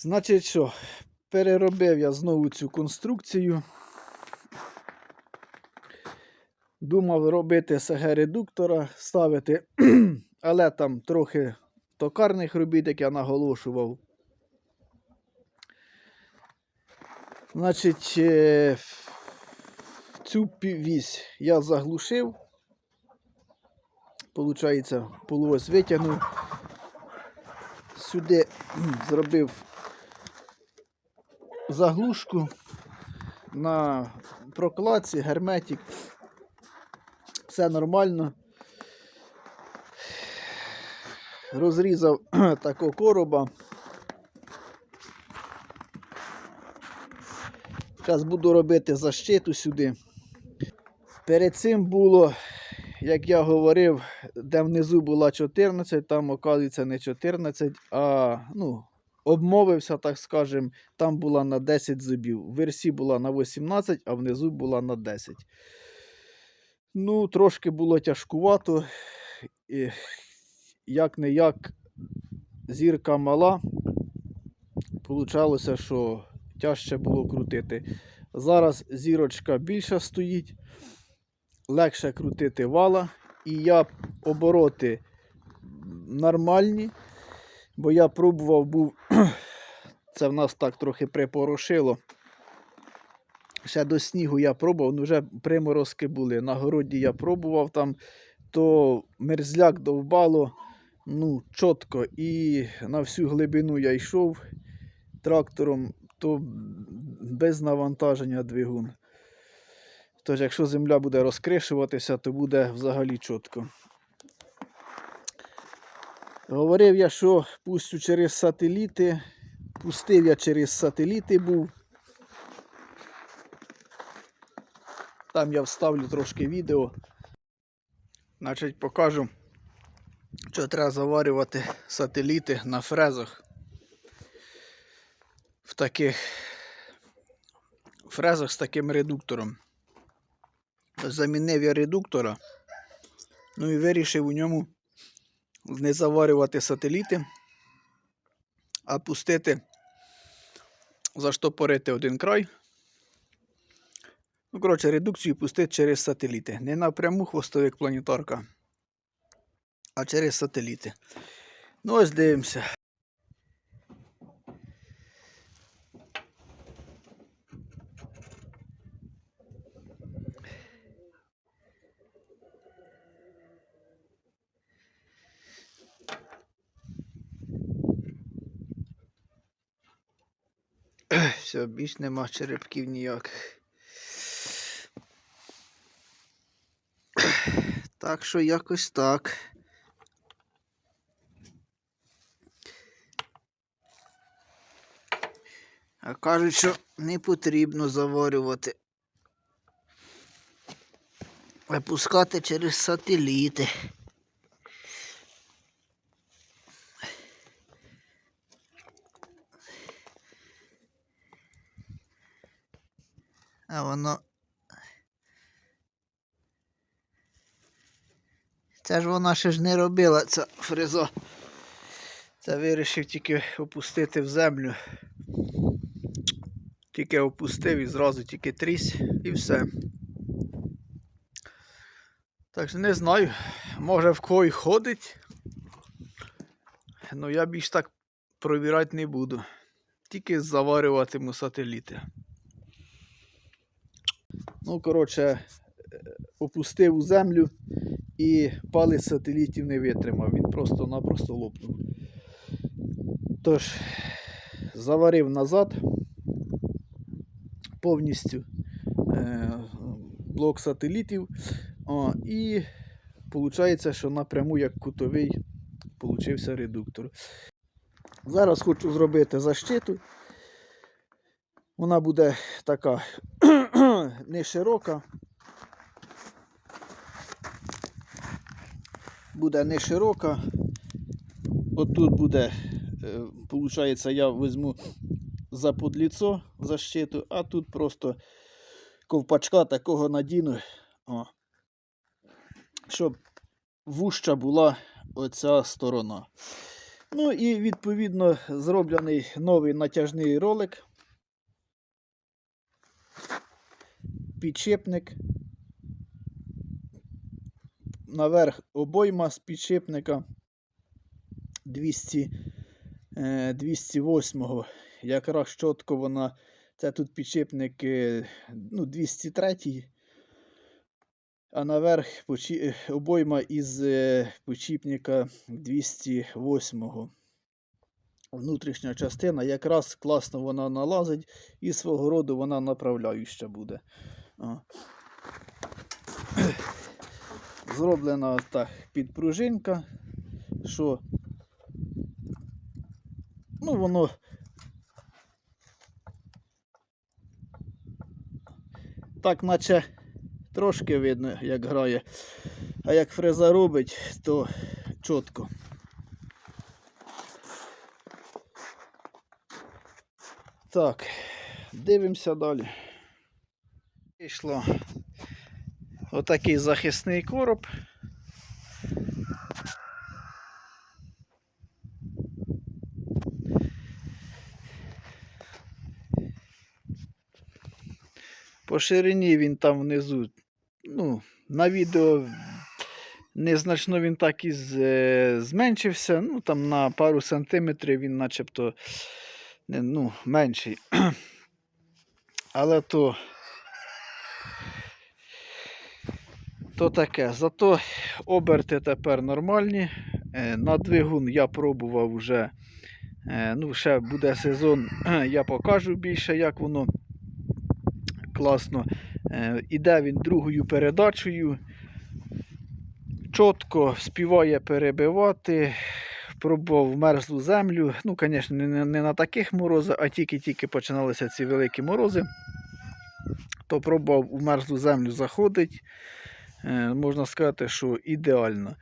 Значить що, переробив я знову цю конструкцію. Думав робити СГ-редуктора, ставити, але там трохи токарних робіт, як я наголошував. Значить, е, цю вісь я заглушив. Получається, полуось витягнув. Сюди зробив заглушку на прокладці, герметик. Все нормально. Розрізав такого короба. Зараз буду робити защиту сюди. Перед цим було, як я говорив, де внизу була 14, там, оказується, не 14, а ну, обмовився, так скажем, там була на 10 зубів. В версі була на 18, а внизу була на 10. Ну, трошки було тяжкувато. Як не як, зірка мала. Получалося, що тяжче було крутити. Зараз зірочка більша стоїть, легше крутити вала. І я обороти нормальні, бо я пробував був, це в нас так трохи припорошило. Ще до снігу я пробував, ну вже приморозки були. На городі я пробував там, то мерзляк довбало ну, чітко. І на всю глибину я йшов трактором, то без навантаження двигун. Тож, якщо земля буде розкришуватися, то буде взагалі чітко. Говорив я, що пустю через сателіти. Пустив я через сателіти був. Там я вставлю трошки відео. Значить, покажу, що треба заварювати сателіти на фрезах. В таких фрезах з таким редуктором. Замінив я редуктора. Ну і вирішив у ньому не заварювати сателіти, а пустити, заштопорити один край. Ну, коротше, редукцію пустити через сателіти. Не напряму хвостовик планетарка, а через сателіти. Ну, ось дивимося. Все, більш нема черепків ніяких. Так що якось так. А кажуть, що не потрібно заварювати. Випускати через сателіти. А воно. Це ж вона ще ж не робила ця фреза. Це вирішив тільки опустити в землю. Тільки опустив і зразу тільки трісь і все. Так що не знаю, може в й ходить. Ну я більш так провірати не буду. Тільки заварюватиму сателіти. Ну, коротше, е, опустив у землю і палець сателітів не витримав. Він просто-напросто лопнув. Тож, заварив назад повністю е, блок сателітів. О, і виходить, що напряму як кутовий получився редуктор. Зараз хочу зробити защиту. Вона буде така не широка. Буде не широка. Отут буде, виходить, я візьму за подліцо защиту, а тут просто ковпачка такого надіну, о, щоб вуща була оця сторона. Ну і відповідно зроблений новий натяжний ролик. Підшипник. Наверх обойма з підшипника 200, е, 208 Якраз чітко вона. Це тут підшипник е, ну, 203 а наверх е, обойма із е, підшипника 208 Внутрішня частина якраз класно вона налазить і свого роду вона направляюча буде. Зроблена ось так підпружинка, що ну воно так наче трошки видно, як грає. А як фреза робить, то чітко. Так, дивимося далі. Вийшло отакий захисний короб. По ширині він там внизу, ну, на відео незначно він так і е, зменшився. Ну, там на пару сантиметрів він начебто ну, менший. Але то, то таке. Зато оберти тепер нормальні. Е, На двигун я пробував вже. е, Ну, ще буде сезон, я покажу більше, як воно класно. Е, Іде він другою передачею. Чітко співає перебивати. Пробував мерзлу землю. Ну, звісно, не, на таких морозах, а тільки-тільки починалися ці великі морози. То пробував у мерзлу землю заходить. Е, можна сказати, що ідеально.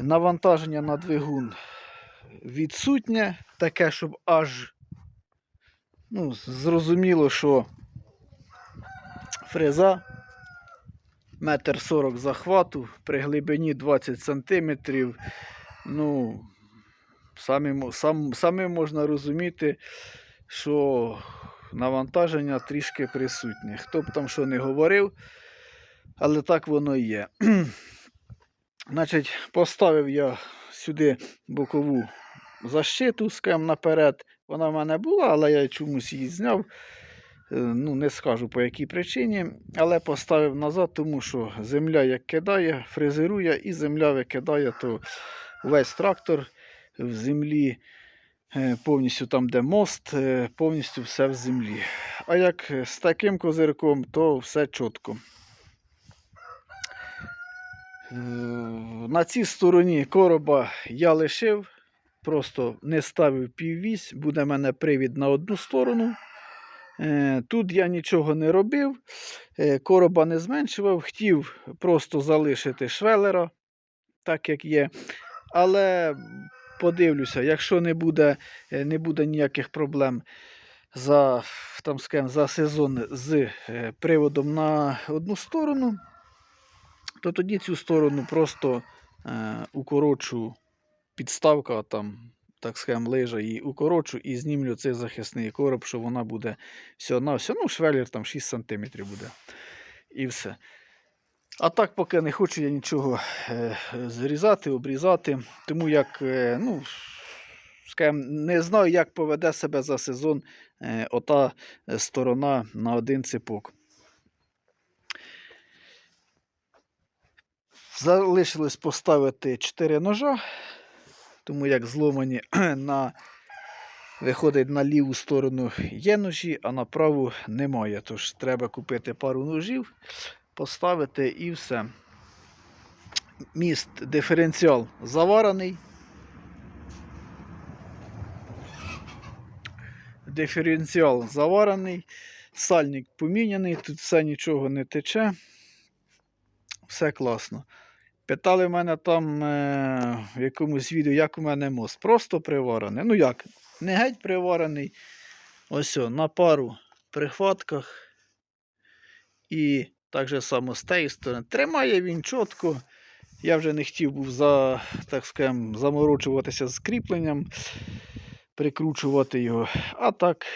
Навантаження на двигун відсутнє, таке, щоб аж ну, зрозуміло, що фреза метр сорок захвату при глибині 20 см. Ну, самим, сам, самим можна розуміти, що навантаження трішки присутнє. Хто б там що не говорив, але так воно і є. Значить, поставив я сюди бокову защиту з кем наперед. Вона в мене була, але я чомусь її зняв. Е, Ну, не скажу по якій причині, але поставив назад, тому що земля як кидає, фрезерує і земля викидає, то весь трактор в землі, е, повністю там, де мост, е, повністю все в землі. А як з таким козирком, то все чітко. Е, На цій стороні короба я лишив, просто не ставив піввісь, буде в мене привід на одну сторону. Е, Тут я нічого не робив, е, короба не зменшував, хотів просто залишити швелера, так як є. Але подивлюся, якщо не буде, не буде ніяких проблем за, там, скажем, за сезон з приводом на одну сторону, то тоді цю сторону просто е, укорочу підставка, там, так скажем, лижа і укорочу і знімлю цей захисний короб, що вона буде все на все. Ну, швелір там 6 см буде. І все. А так, поки не хочу я нічого е, зрізати, обрізати, тому як, е, ну, скажем, не знаю, як поведе себе за сезон е, ота сторона на один ципок. Залишилось поставити 4 ножа, тому як зломані на виходить на ліву сторону є ножі, а на праву немає. Тож треба купити пару ножів, поставити і все. Міст диференціал заварений. Диференціал заварений, сальник поміняний, тут все нічого не тече. Все класно. Питали мене там е, в якомусь відео, як у мене мост. Просто приварений. Ну як, не геть приварений. Ось о, на пару прихватках. І так же само з. Тримає він чітко. Я вже не хотів був за, так скажем, заморочуватися з кріпленням, прикручувати його. А так,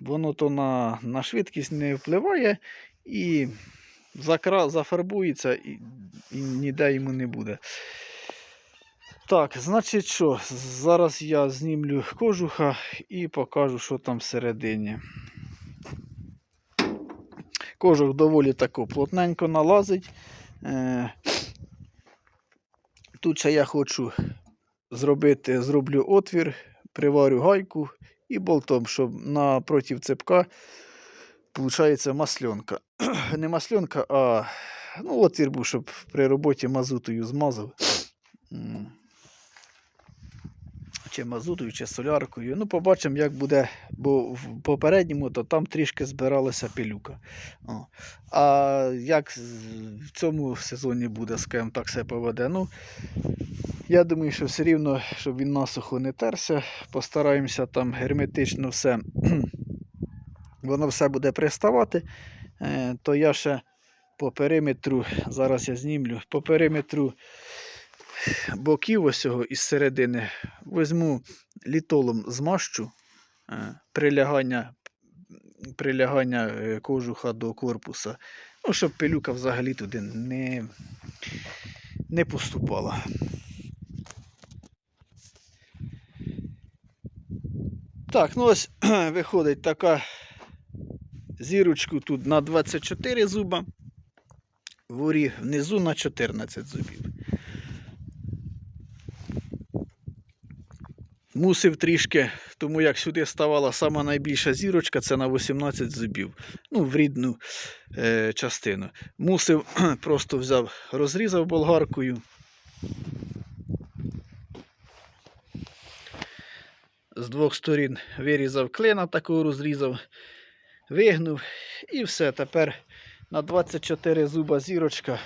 воно то на, на швидкість не впливає і закра, зафарбується і, і ніде йому не буде. Так, значить що, зараз я знімлю кожуха і покажу, що там всередині. Кожух доволі тако плотненько налазить. Е, Тут ще я хочу зробити, зроблю отвір, приварю гайку і болтом, щоб напротив цепка виходить масльонка. Не масльонка, а ну, отвір був, щоб при роботі мазутою змазав. Чи мазутою, чи соляркою. Ну, побачимо, як буде, бо в попередньому то там трішки збиралася пилюка. О. А як в цьому сезоні буде, скажімо так, все поведе. Ну, я думаю, що все рівно, щоб він насухо не терся, постараємося там герметично все, воно все буде приставати, то я ще по периметру, зараз я знімлю, по периметру боків ось цього із середини візьму літолом змащу е, прилягання, прилягання е, кожуха до корпуса, ну, щоб пилюка взагалі туди не, не поступала. Так, ну ось виходить така зірочку тут на 24 зуба, вгорі внизу на 14 зубів. Мусив трішки, тому як сюди ставала сама найбільша зірочка, це на 18 зубів. Ну, в рідну е, частину. Мусив, просто взяв, розрізав болгаркою. З двох сторін вирізав клина, такого розрізав, вигнув і все. Тепер на 24 зуба зірочка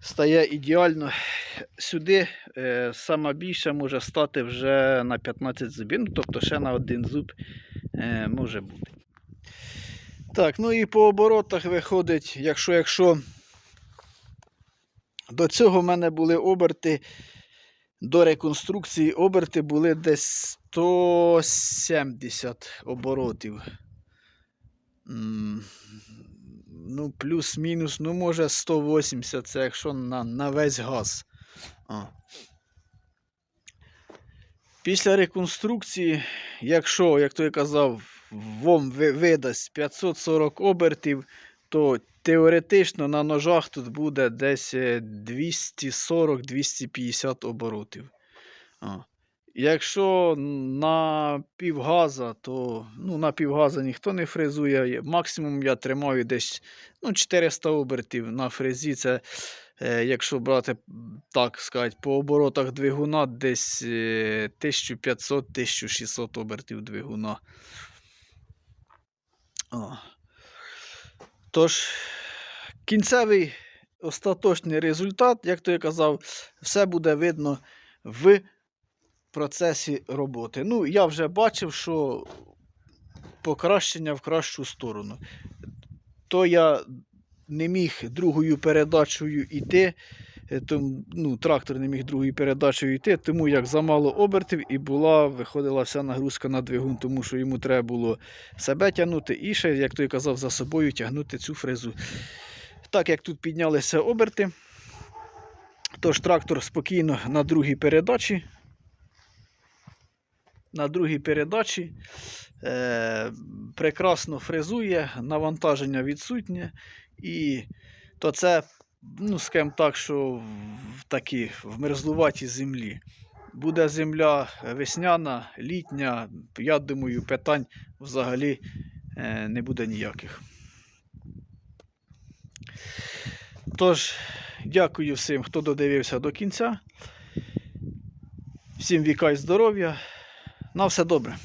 стає ідеально. Сюди е, сама більша може стати вже на 15 зубів, ну, тобто ще на один зуб е, може бути. Так, ну і по оборотах виходить, якщо, якщо до цього в мене були оберти, до реконструкції оберти були десь 170 оборотів. Ну, плюс-мінус, ну, може 180, це якщо на, на весь газ. А. Після реконструкції, якщо, як той казав, ВОМ видасть 540 обертів, то теоретично на ножах тут буде десь е, 240-250 оборотів. А. Якщо на півгаза, то ну, на півгаза ніхто не фрезує. Максимум я тримаю десь ну, 400 обертів на фрезі. Це, е, якщо брати, так сказати, по оборотах двигуна, десь е, 1500-1600 обертів двигуна. О. Тож, кінцевий остаточний результат, як то я казав, все буде видно в процесі роботи. Ну, я вже бачив, що покращення в кращу сторону. То я не міг другою передачею йти. Тому, ну, трактор не міг другою передачею йти, тому як замало обертів і була, виходила вся нагрузка на двигун, тому що йому треба було себе тягнути і ще, як той казав, за собою тягнути цю фрезу. Так як тут піднялися оберти, тож трактор спокійно на другій передачі на другій передачі. Е, прекрасно фрезує, навантаження відсутнє. І то це, ну, скажімо так, що в такі в мерзлуватій землі. Буде земля весняна, літня, я думаю, питань взагалі е, не буде ніяких. Тож, дякую всім, хто додивився до кінця. Всім віка і здоров'я. На все добре.